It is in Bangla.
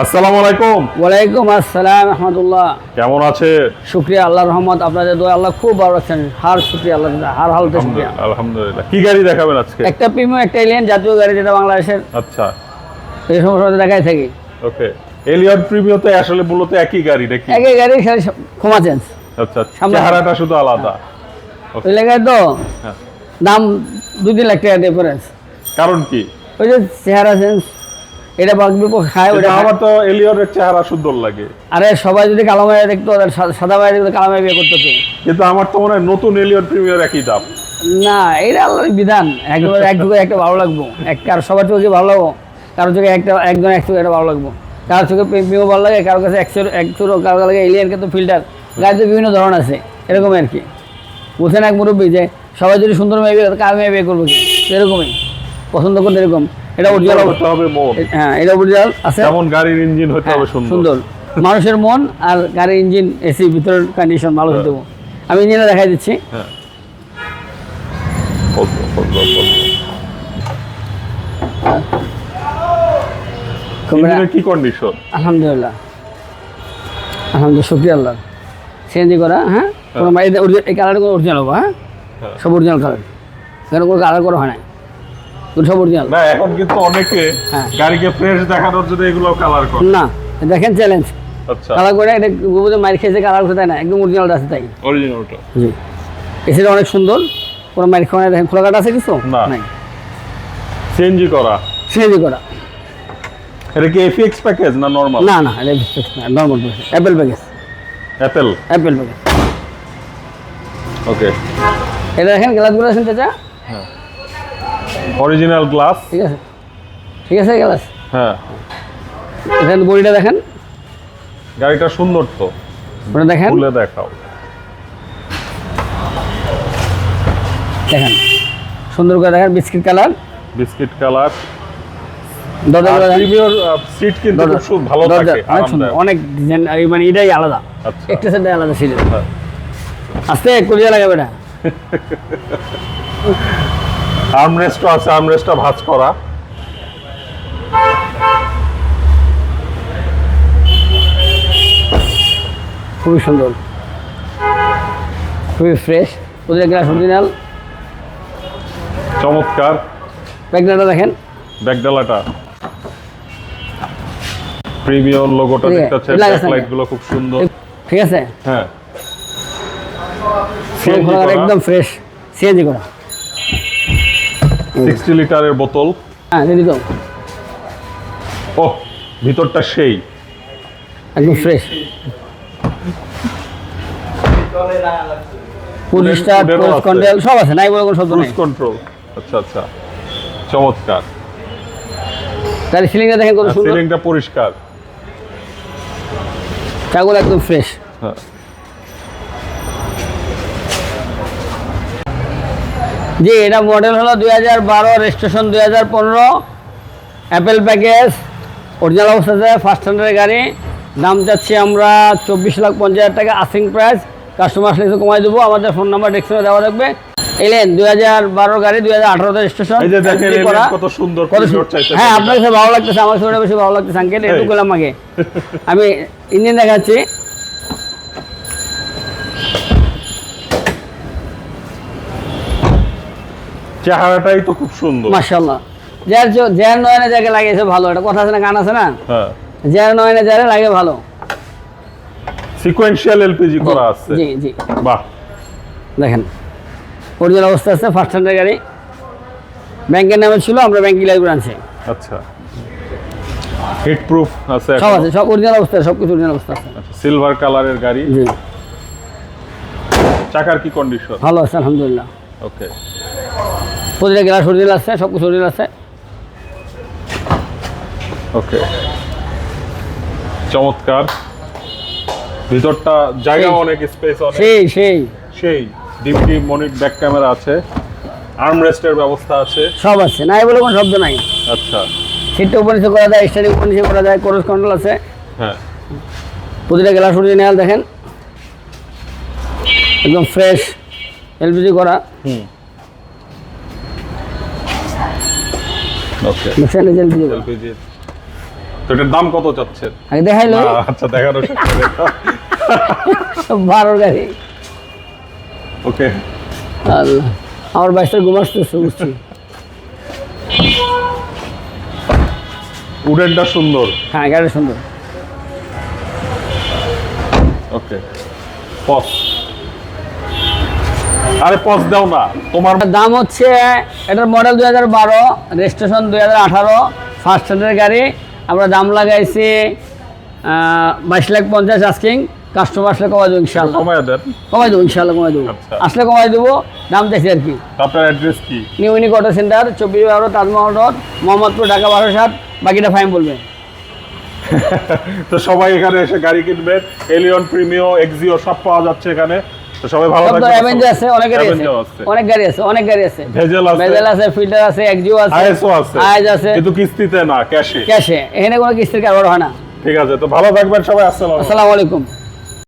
আসসালামু আলাইকুম। ওয়ালাইকুম আসসালাম রহমতুল্লাহ। কেমন আছে শুক্রিয়া আল্লাহ রহমত আপনাদের দোয়া আল্লাহ খুব ভালো রাখছেন হার শুক্রিয়া আল্লাহ হার হালতে শুক্রিয়া। আলহামদুলিল্লাহ। কি গাড়ি দেখাবেন আজকে? একটা প্রিমিয়াম একটা এলিয়ান জাতীয় গাড়ি যেটা বাংলাদেশের। আচ্ছা। এই সমস্ত দেখাই থাকি। ওকে। এলিয়ন প্রিমিও তো আসলে মূলত একই গাড়ি নাকি? একই গাড়ি ক্ষমা চেঞ্জ আচ্ছা সামনে- চেহারাটা শুধু আলাদা। ওই লেখায় তো হ্যাঁ। দাম দুই তিন লাখ টাকা ডিফারেন্স কারণ কি? ওই যে চেহারা চেঞ্জ এটা বাঘ বিপক্ষ খায় ওটা আমার তো এলিয়নের চেহারা সুন্দর লাগে। আরে সবাই যদি কালো মায়া দেখতো সাদা মায়া দেখতো কালো মায়ের বিয়ে করতো কে? কিন্তু আমার তো মনে হয় নতুন এলিয়র প্রিমিয়ার একই দাম। না এটা আল্লাহর বিধান। একবার এক যুগে একটা ভালো লাগবো। এক কারও সবার চোখে ভালো লাগবো কারও চোখে একটা একজন এক চোখে একটা ভালো লাগবো। কারও চোখে প্রেমিও ভালো লাগে কারও কাছে একশো একশো কারও কাছে এলিয়ান কিন্তু ফিল্টার গাড়িতে বিভিন্ন ধরন আছে এরকম আর কি। বুঝছেন এক মুরব্বী যে সবাই যদি সুন্দর মেয়ে বিয়ে কার মেয়ে বিয়ে করব কি? এরকমই। পছন্দ করতে এরকম। এটা অরিজিনাল হতে হবে মন। হ্যাঁ এটা অরিজিনাল আছে। যেমন গাড়ির ইঞ্জিন হতে হ্যাঁ, হবে সুন্দর। সুন্দর। মানুষের মন আর গাড়ির ইঞ্জিন এসি ভিতরের কন্ডিশন ভালো হতে হবে। আমি ইঞ্জিনে দেখাই দিচ্ছি। হ্যাঁ। কি কন্ডিশন আলহামদুলিল্লাহ। আলহামদুলিল্লাহ শুক্রিয়া আল্লাহ। সিএনজি করা হ্যাঁ? কোনো মা- এই- কালারটা কোনো অরিজিনাল হব হ্যাঁ? হ্যাঁ। সব অরিজিনাল কালার এখানে কোনো কালার করা হয় না সব অরিজিনাল না এখন কিন্তু অনেকে হ্যাঁ। গাড়িকে ফ্রেশ দেখানোর জন্য এগুলো কালার করে। না দেখেন চ্যালেঞ্জ আচ্ছা। কালার করে এটা বুঝে মাইর খেয়েছে কালার করতে তাই না একদম অরিজিনাল আছে তাই। অরিজিনালটা জি। এসিটা অনেক সুন্দর কোনো মাইর খাওয়া দেখেন খোলা কাটা আছে কিছু? না। সিএনজি করা। সিএনজি করা। এটা কি এফএক্স প্যাকেজ না নরমাল না না এটা normal apple package apple apple package okay এটা দেখেন গ্লাসগুলো আছেন চাচা? অরিজিনাল গ্লাস ঠিক আছে। ঠিক আছে গ্লাস? হ্যাঁ। এখানে বডিটা দেখেন। গাড়িটা সুন্দর তো। ওটা দেখেন। খুলে দেখাও। দেখেন। সুন্দর করে দেখেন biscuit colour. Biscuit colour. Seat কিন্তু খুব ভালো থাকে অনেক সুন্দর। অনেক ডিজাইন মানে এটাই আলাদা। আচ্ছা। একটা আলাদা হ্যাঁ। আস্তে কলিয়া লাগাবে না। আর্মরেস্টও আছে আর্মরেস্টটা ভাঁজ করা। খুবই সুন্দর। খুবই ফ্রেশ ওদের গ্লাস অরিজিনাল চমৎকার। ব্যাগনাটা দেখেন। ব্যাগডালাটা। প্রিমিয়ার লোগোটা দেখতে পাচ্ছেন এটা গুলো খুব সুন্দর। ঠিক আছে? হ্যাঁ। একদম ফ্রেশ সিএনজি করা। সিক্সটি লিটারের বোতল। হ্যাঁ তো। ও ভিতরটা সেই। একদম ফ্রেশ পুলিশ স্টার ওদেরও পুলিশ আছে। কন্ট্রোল সব আছে নাই বলে কোনো শব্দ নেই। কন্ট্রোল আচ্ছা আচ্ছা। চমৎকার। তাহলে সিলিংটা দেখেন কত সুন্দর। সিলিংটা পরিষ্কার। চাগুলো একদম ফ্রেশ হ্যাঁ। জি এটা মডেল হলো দুই হাজার বারো রেজিস্ট্রেশন দুই হাজার পনেরো। অ্যাপেল প্যাকেজ অরিজিনাল অবস্থাতে ফার্স্ট স্ট্যান্ডার্ডের গাড়ি। দাম চাচ্ছি আমরা চব্বিশ লাখ পঞ্চাশ হাজার টাকা আসিং প্রাইস কাস্টমার আসলে একটু কমাই দেবো আমাদের ফোন নাম্বার ডেস্কশনে দেওয়া থাকবে। এলেন দুই হাজার বারো গাড়ি দুই হাজার আঠারোতে রেজিস্ট্রেশন কত সুন্দর হ্যাঁ আপনার কাছে ভালো লাগতেছে আমার কাছে বেশি ভালো লাগতেছে আঙ্কেল একটু। করলাম আগে। আমি ইঞ্জিন দেখাচ্ছি। চেহারাটাই তো খুব সুন্দর। মার্শাল্লাহ যার যার নয়নে যাকে লাগিয়েছে ভালো এটা কথা আছে না গান আছে না? হ্যাঁ। যার নয়নে যারে লাগে ভালো। সিকোয়েন্সিয়াল এলপিজি করা আছে। জি জি। বাহ। দেখেন অরিজিনাল অবস্থা আছে ফার্স্ট স্ট্যান্ডার্ড গাড়ি। ব্যাংকের নামে ছিল আমরা ব্যাংক লাইভ আনছি। আচ্ছা। হিট প্রুফ আছে সব আছে সব অরিজিনাল অবস্থা সব কিছু অরিজিনাল অবস্থা আছে। সিলভার কালারের গাড়ি। জি। চাকার কি কন্ডিশন ভালো আছে আলহামদুলিল্লাহ। ওকে প্রতিটা গ্লাস অরিজিনাল আছে সব কিছু অরিজিনাল আছে। ওকে চমৎকার। ভিতরটা জায়গা অনেক স্পেস অনেক। সেই সেই। সেই ডিপটি মনিট ব্যাক ক্যামেরা আছে। আর্মরেস্টের ব্যবস্থা আছে। সব আছে নাই বলে কোনো শব্দ নাই। আচ্ছা। সিটটা উপর নিচে করা যায় স্টারিং উপর নিচে করা যায় ক্রস কন্ট্রোল আছে। হ্যাঁ। প্রতিটা গ্লাস অরিজিনাল দেখেন। একদম ফ্রেশ এলপিজি করা। হুম। ওকে এলপিজি করা এলপিজি তো এটার দাম কত চাচ্ছেন? আগে দেখাইলো আচ্ছা দেখানো। বারোর গাড়ি। ওকে আল্লাহ আমার বাইশটা ঘুমাসতেছে বুঝছি। উডেনটা সুন্দর। হ্যাঁ গাড়ি সুন্দর। ওকে পস আরে পস দাও না। তোমার দাম হচ্ছে এটার মডেল দুই হাজার বারো রেজিস্ট্রেশন দুই হাজার আঠারো ফার্স্ট স্ট্যান্ডার্ড গাড়ি। আমরা দাম লাগাইছি বাইশ লাখ পঞ্চাশ আস্কিং কাস্টমার আসলে কমাই দেবো ইনশাল্লাহ সময় দেন। কমাই দেবো ইনশাল্লাহ কমাই দেবো। আচ্ছা। আসলে কমাই দেবো দাম দেখছি আর কি। আপনার অ্যাড্রেস কি? নিউ ইউনিক অটো সেন্টার চব্বিশ বারো তাজমহল রোড মোহাম্মদপুর ঢাকা বারো সাত বাকিটা ফাইন বলবেন তো সবাই এখানে এসে গাড়ি কিনবেন এলিয়ন প্রিমিও এক্সিও সব পাওয়া যাচ্ছে এখানে। তো সবাই ভালো থাকবেন। অ্যাভেঞ্জার আছে অনেক গাড়ি আছে। অনেক গাড়ি আছে অনেক গাড়ি আছে। ভেজেল আছে। ভেজেল আছে ফিল্টার আছে এক্সিও আছে আইএসও আছে। আইএস আছে। কিন্তু কিস্তিতে না ক্যাশে ক্যাশে এখানে কোনো কিস্তির কারবার হয় না। ঠিক আছে তো ভালো থাকবেন সবাই আসসালাম আসসালামু আলাইকুম।